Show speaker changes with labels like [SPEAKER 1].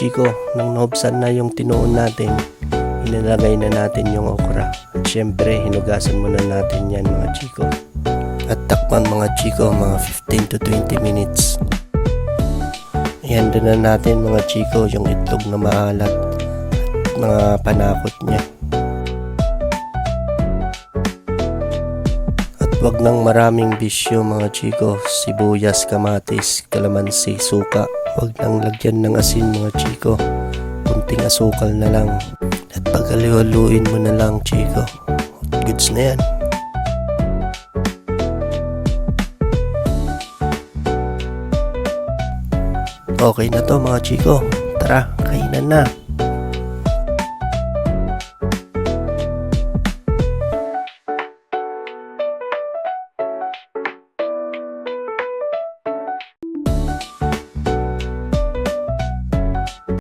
[SPEAKER 1] Chiko, nang nahubsan na yung tinuon natin, inilagay na natin yung okra. At syempre, hinugasan muna natin yan mga chiko. At takpan mga chiko, mga 15 to 20 minutes. Ihanda na natin mga chiko yung itlog na maalat at mga panakot niya. Wag nang maraming bisyo mga chiko, sibuyas, kamatis, kalamansi, suka. Wag nang lagyan ng asin mga chiko, kunting asukal na lang. At pagkaliwaluin mo na lang chiko. Goods na yan. Okay na to mga chiko. Tara, kainan na.